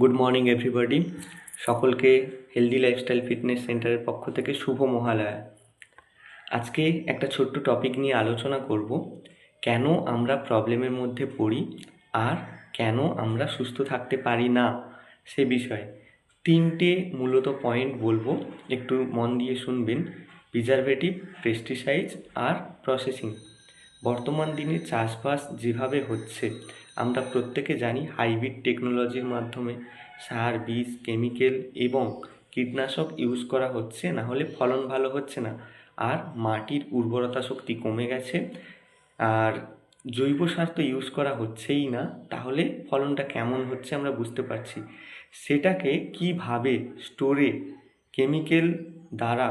Good morning everybody সকলকে healthy lifestyle fitness সেন্টারের পক্ষ থেকে শুভ মহালয়া। আজকে একটা ছোট্ট টপিক নিয়ে আলোচনা করব, কেন আমরা প্রবলেমের মধ্যে পড়ি আর কেন আমরা সুস্থ থাকতে পারি না? সে বিষয়ে তিনটে মূলত পয়েন্ট বলব, একটু মন দিয়ে শুনবেন। প্রিজারভেটিভ পেস্টিসাইডস আর প্রসেসিং বর্তমান দিনে চাষবাস যেভাবে হচ্ছে আমরা প্রত্যেকে জানি হাইব্রিড টেকনোলজির মাধ্যমে সার, বীজ, কেমিক্যাল এবং কীটনাশক ইউজ করা হচ্ছে, না হলে ফলন ভালো হচ্ছে না। আর মাটির উর্বরতা শক্তি কমে গেছে, আর জৈব সার তো ইউজ করা হচ্ছেই না, তাহলে ফলনটা কেমন হচ্ছে আমরা বুঝতে পারছি। সেটাকে কীভাবে স্টোরে কেমিক্যাল দ্বারা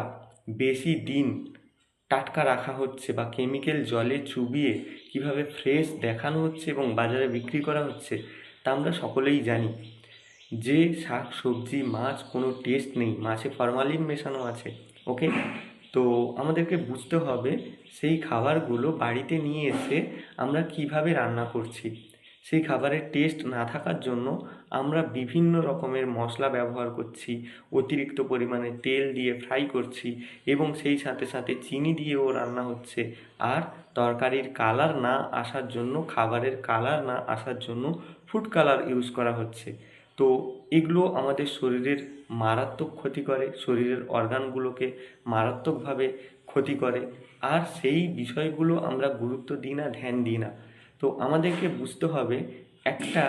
বেশি দিন টাটকা রাখা হচ্ছে বা কেমিক্যাল জলে চুবিয়ে কীভাবে ফ্রেশ দেখানো হচ্ছে এবং বাজারে বিক্রি করা হচ্ছে, তা আমরা সকলেই জানি। যে শাক, সবজি, মাছ কোনো টেস্ট নেই, মাছে ফরমালিন মেশানো আছে ওকে তো আমাদেরকে বুঝতে হবে সেই খাবারগুলো বাড়িতে নিয়ে এসে আমরা কীভাবে রান্না করছি। সেই খাবারের টেস্ট না থাকার জন্য আমরা বিভিন্ন রকমের মশলা ব্যবহার করছি, অতিরিক্ত পরিমাণে তেল দিয়ে ফ্রাই করছি এবং সেই সাথে সাথে চিনি দিয়েও রান্না হচ্ছে। আর তরকারির কালার না আসার জন্য, খাবারের কালার না আসার জন্য ফুড কালার ইউজ করা হচ্ছে। তো এগুলো আমাদের শরীরের মারাত্মক ক্ষতি করে, শরীরের অর্গানগুলোকে মারাত্মকভাবে ক্ষতি করে। আর সেই বিষয়গুলো আমরা গুরুত্ব দিই না, ধ্যান দিই না। তো আমাদেরকে বুঝতে হবে একটা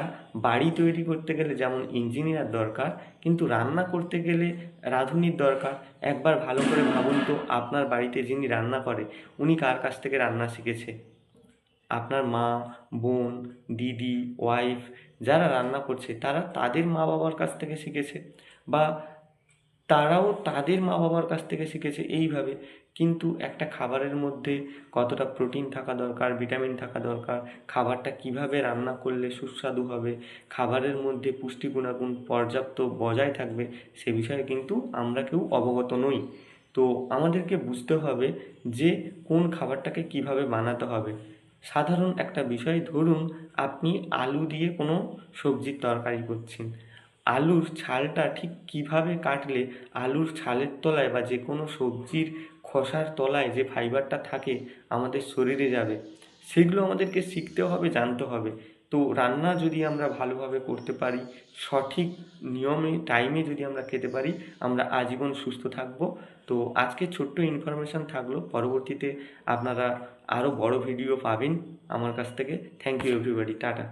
বাড়ি তৈরি করতে গেলে যেমন ইঞ্জিনিয়ার দরকার, কিন্তু রান্না করতে গেলে রাঁধুনির দরকার। একবার ভালো করে ভাবুন তো আপনার বাড়িতে যিনি রান্না করে, উনি কার কাছ থেকে রান্না শিখেছে? আপনার মা, বোন, দিদি ওয়াইফ যারা রান্না করছে, তারা তাদের মা বাবার কাছ থেকে শিখেছে? বা তারাও তাদের মা বাবার কাছ থেকে শিখেছে এইভাবে। কিন্তু একটা খাবারের মধ্যে কতটা প্রোটিন থাকা দরকার, ভিটামিন থাকা দরকার, খাবারটা কীভাবে রান্না করলে সুস্বাদু হবে, খাবারের মধ্যে পুষ্টি গুণাগুণ পর্যাপ্ত বজায় থাকবে, সে বিষয়ে কিন্তু আমরা কেউ অবগত নই। তো আমাদেরকে বুঝতে হবে যে কোন খাবারটাকে কীভাবে বানাতে হবে। সাধারণ একটা বিষয়, ধরুন আপনি আলু দিয়ে কোনো সবজির তরকারি করছেন। আলুর ছালটা ঠিক কীভাবে কাটলে আলুর ছালের তলায় বা যে কোনো সবজির খোসার তলায় যে ফাইবারটা থাকে আমাদের শরীরে যাবে, সেগুলো আমাদেরকে শিখতে হবে, জানতে হবে। তো রান্না যদি আমরা ভালোভাবে করতে পারি, সঠিক নিয়মে টাইমে যদি আমরা খেতে পারি, আমরা আজীবন সুস্থ থাকব। তো আজকে ছোট্ট ইনফরমেশান থাকল, পরবর্তীতে আপনারা আরও বড় ভিডিও পাবেন আমার কাছ থেকে। Thank you everybody tata